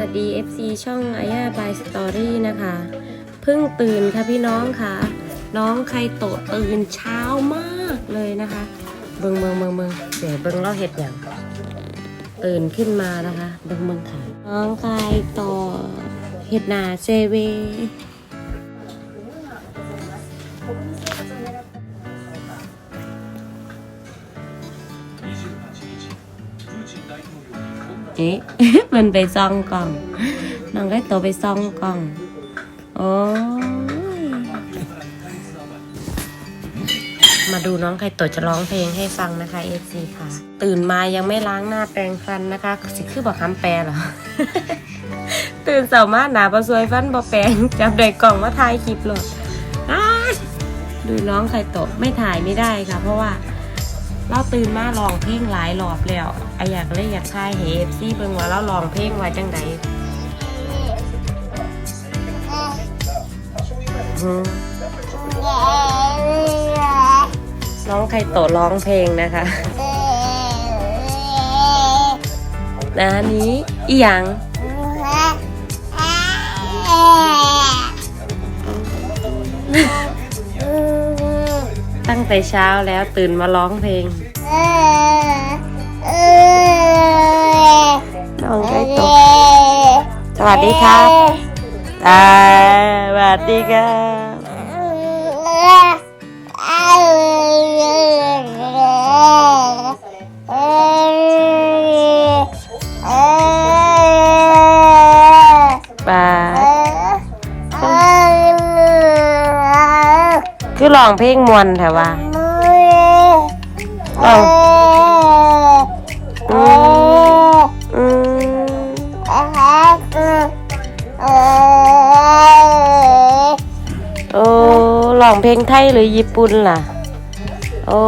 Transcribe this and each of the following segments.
วัสดี FC ช่องอายาบายสตอรี่นะคะเพิ่งตื่นค่ะพี่น้องค่ะ น้องใครโตตื่นเช้ามากเลยนะคะ เบิงเบิงเบิงเบิงเดี๋ยวเบิงเล่าเห็ดอย่างตื่นขึ้นมานะคะ เบิงเบิงค่ะน้องใครโตเห็ดนาเซเว เอ๊มันไปซ่องกล่องน้องได้โตไปซ่องกล่อง โอ้ยมาดูน้องไข่โตจะร้องเพลงให้ฟังนะคะเอซีค่ะ ตื่นมายังไม่ล้างหน้าแปรงฟันนะคะ สิคือบอกคำแปลเหรอตื่นเสามาหนาประสวยฟันบอแปงจับได้กล่องมาถ่ายคลิปเลยดูน้องไข่โตไม่ถ่ายไม่ได้ค่ะ เพราะว่า เราตื่นมาลองเพลงหลายรอบแล้วไออยากเลยอยากทายเฮฟซี่เบิ่งว่าเราลองเพลงไว้จังใดอืมน้องไข่โตร้องเพลงนะคะนะอันนี้อีหยัง แต่เช้าแล้วตื่นมาร้องเพลงน้องไข่โตสวัสดีครับอ่าสวัสดีครับ อร้องเพลงมวนแถวว่าร้องอืมอืมโอ้ร้องเพลงไทยหรือญี่ปุ่นล่ะ โอ้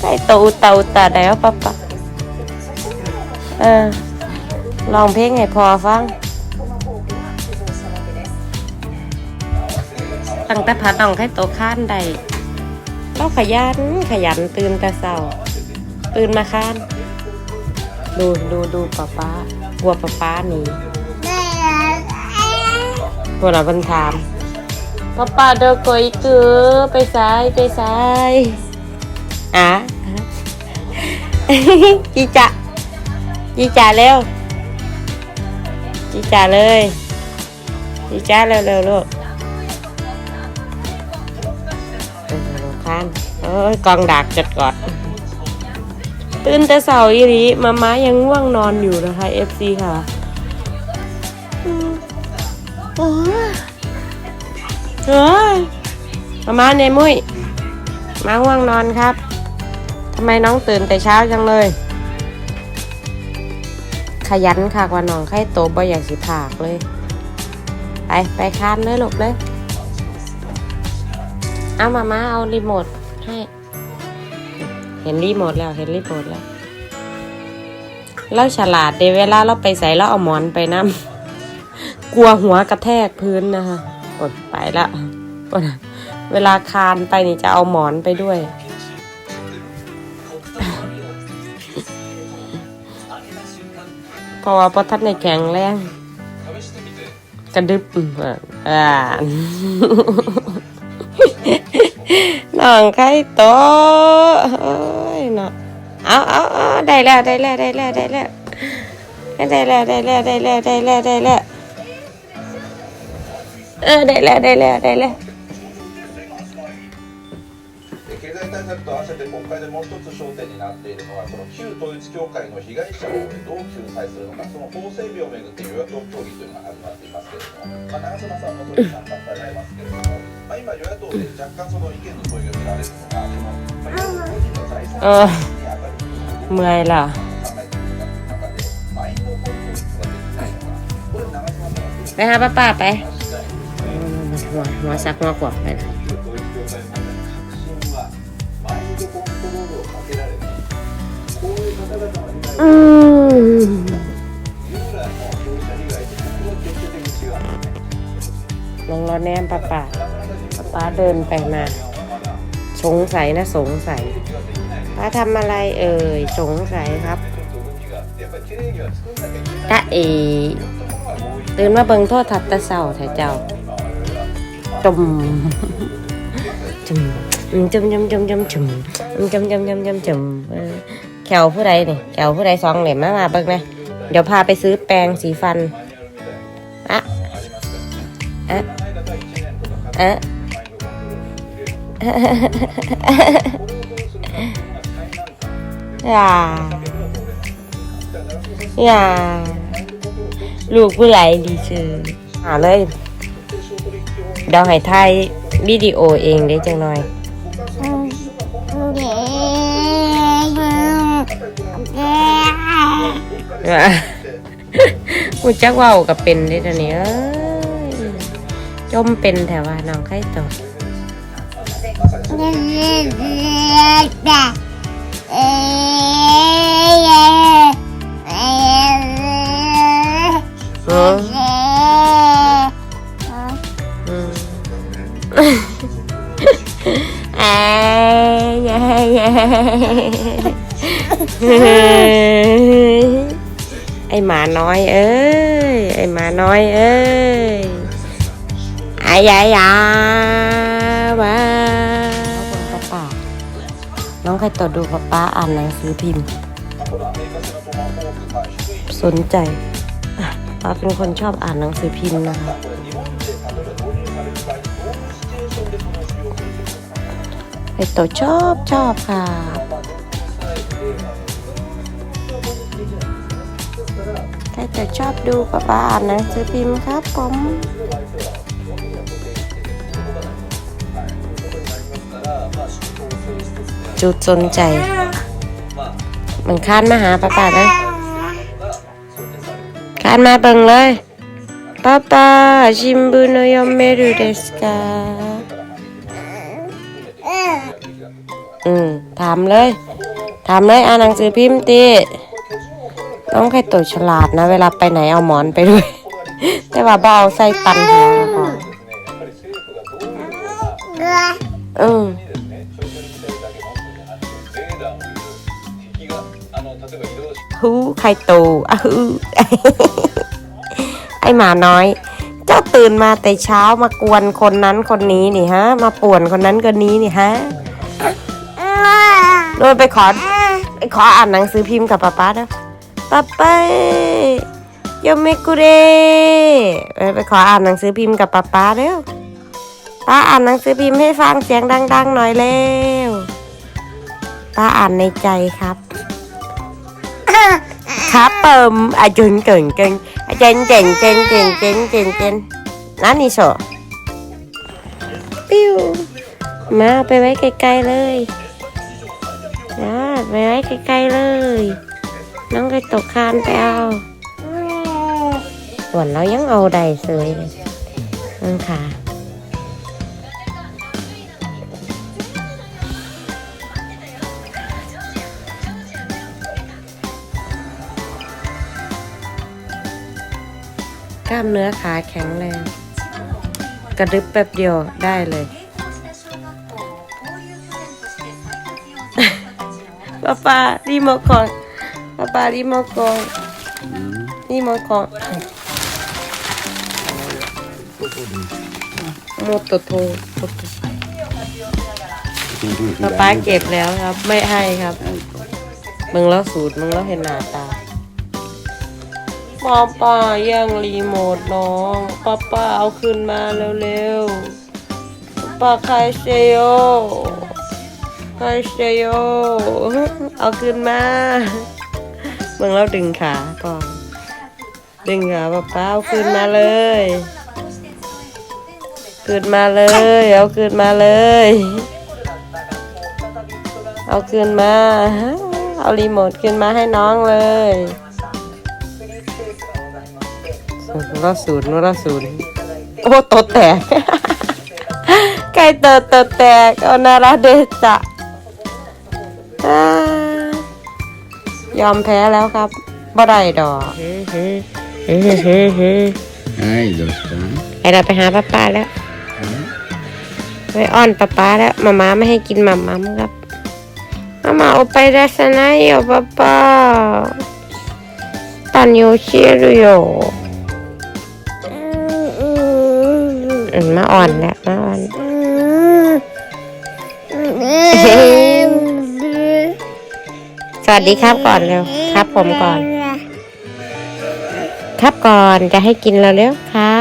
ไก่โตอุตาอุตาได้วะปะปะเออร้องเพลงให้พอฟัง ตั้งแต่พัดน้องไข่โตข้านได้เราขยันขยันตื่นแต่เช้าตื่นมาข้าน ดูดูดูป้าป้ากลัวป้าป้าหนีพวกเราเพิ่นถามป้าป้าเดินกอยเกือไปซ้ายไปซ้ายอะจีจะจีจ่าเร็วจีจ่าเลยจีจ้าเร็วเร็วลูก อข้านโอ้ยกองดักจัดกอดตื่นแต่เสาร์อีรีมาม้ายังง่วงนอนอยู่นะคะ FC ค่ะอืมโอ้ยเฮ้ยมาม้าเนมุ้ยมาง่วงนอนครับทำไมน้องตื่นแต่เช้าจังเลย ขยันค่ะกว่าน้องไข่โตบ่อยากสิผากเลย ไป ไปคานเลยลูกเลย เอามาม้าเอารีโมทให้ เห็นรีโมทแล้วเห็นรีโมทแล้วเราฉลาดเดเวลาเราไปใส่เราเอาหมอนไปนั่กลัวหัวกระแทกพื้นนะคะกดไปละเวลาคานไปนี่จะเอาหมอนไปด้วย เพราะว่าพอท่านในแข็งแรงกระดึบอ่า น้องไข่โตเอ้ยเนาะเอาเอาเอาได้แล้วได้แล้วได้แล้วได้แล้วได้แล้วได้แล้วได้แล้วได้แล้วได้แล้วเออได้แล้วได้แล้วได้แล้ว 経済対策と合わせて国会でもう一つ焦点になっているのはその旧統一教会の被害者をどう救済するのかその法整備をめぐって与野党協議というのが始まっていますけれども、まあ、長妻さんもそれに参加されますけれども、 まあ、今与野党で若干その意見の相違が見られるのがその、まあ、いわゆる個人の財産 เออ に当たる部分を เมื่อยล่ะ 考えている中でマインドコントロールができないのかこれ長妻さんはどう ไปหาป้าป้าไป したい หัวหัวซักหัวกวาดไปนะ 旧統一教会問題の核心はマインドコントロールをかけられないこういう方々の被害 อืม 従来の消費者被害と僕は決定的に違うんですね ลองรอแนมป้าป้า ป้าเดินไปมา สงสัยนะ สงสัยป้าทำอะไรเอ่ย สงสัยครับตะเอตื่นมาเบิ่งโทษทัดตะเสาแถเจ้าจมจมจมจมจมจมจมจมจมจมจมจมแขวผู้ใดนี่แขวผู้ใดซองเหลี่ยมมามาเบิ่งนะเดี๋ยวพาไปซื้อแปรงสีฟันอะอะอะ อย่าอย่าลูกผู้ไหลดีชื่อหาเลยเดี๋ยวห้ถ่ายวิดีโอเองได้จังหน่อยกูจักว่ากับเป็นได้ตอนนี้จมเป็นแถวว่าน้องไข่ตก อืมอืมเอ้ยเย้เย้ไอหมา น้องใครต่อดูป้าป้าอ่านหนังสือพิมพ์ สนใจป้าเป็นคนชอบอ่านหนังสือพิมพ์นะคะไอโตชอบชอบค่ะใครจะชอบดูป้าป้าอ่านหนังสือพิมพ์ครับผม จุดสนใจ มันคานมาหาป้าป้าเลยคานมาเบิ่งเลยป้าป้าชิมบุโนยอมเมรุเดสกาอืมถามเลย ถามเลยอ่านหนังสือพิมพ์ตีน้องใครตัวฉลาดนะ เวลาไปไหนเอาหมอนไปด้วย แต่ว่าบ่เอาใส่ตันหัวพออืม ฮูไข่ตูอะฮูไอหมาน้อย เจ้าตื่นมาแต่เช้ามากวนคนนั้นคนนี้นี่ฮะ มาป่วนคนนั้นคนนี้นี่ฮะโดยไปขอไปขออ่านหนังสือพิมพ์กับป๊าป๊านะป๊าป๊ายมเมกุเรไปขออ่านหนังสือพิมพ์กับป๊าป๊าเร็วป้าอ่านหนังสือพิมพ์ให้ฟังเสียงดัง ๆ หน่อยเร็วป้าอ่านในใจครับ ครับเปิมอาจุนเก่งเก่งอาเจนเจ๋งเจ๋งเจ๋งเจ๋งเจ๋งเจ๋งนั่นนี่โสปิ้วมาเอาไปไว้ไกลๆเลยนะไปไว้ไกลๆเลย น้องไปตกคานไปเอาส่วนเรายังเอาใดเสยเลยนั่นค่ะ กล้ามเนื้อขาแข็งแรง กระดึบแป๊บเดียวได้เลย ป้าป้ารีโมทก่อนป้าป้ารีโมทก่อนรีโมทก่อนโมโตโทโตโตป้าป้าเก็บแล้วครับ ไม่ให้ครับ มึงแล้วสูตรมึงแล้วเห็นหน้าตา ป้าป้าแย่งรีโมทน้องป้าป้าเอาคืนมาเร็วๆป้าใครเซโยใครเซโยเอาคืนมาเมืองแล้วดึงขาก่อนดึงขาป้าป้าเอาคืนมาเลยคืนมาเลย เอาคืนมาเลย เอาคืนมา เอารีโมทคืนมาให้น้องเลย โนราศูนย์โนราศูนย์โอ้โตแตกใครเติร์ตแตกโอนาราเดชะยอมแพ้แล้วครับบ่ได้ดอกให้ดูสันไอเราไปหาป้าป้าแล้วไปอ้อนป้าป้าแล้วมาม่าไม่ให้กินมาม่ามครับมาม่าเอาไปรัสนาอยู่ป้าป้าตันอยู่เชียร์อยู่ มมาอ่อนแล้วมาอ่อนสวัสดีครับก่อนเร็วครับ ผมก่อน ครับก่อนจะให้กินแล้วเร็วครั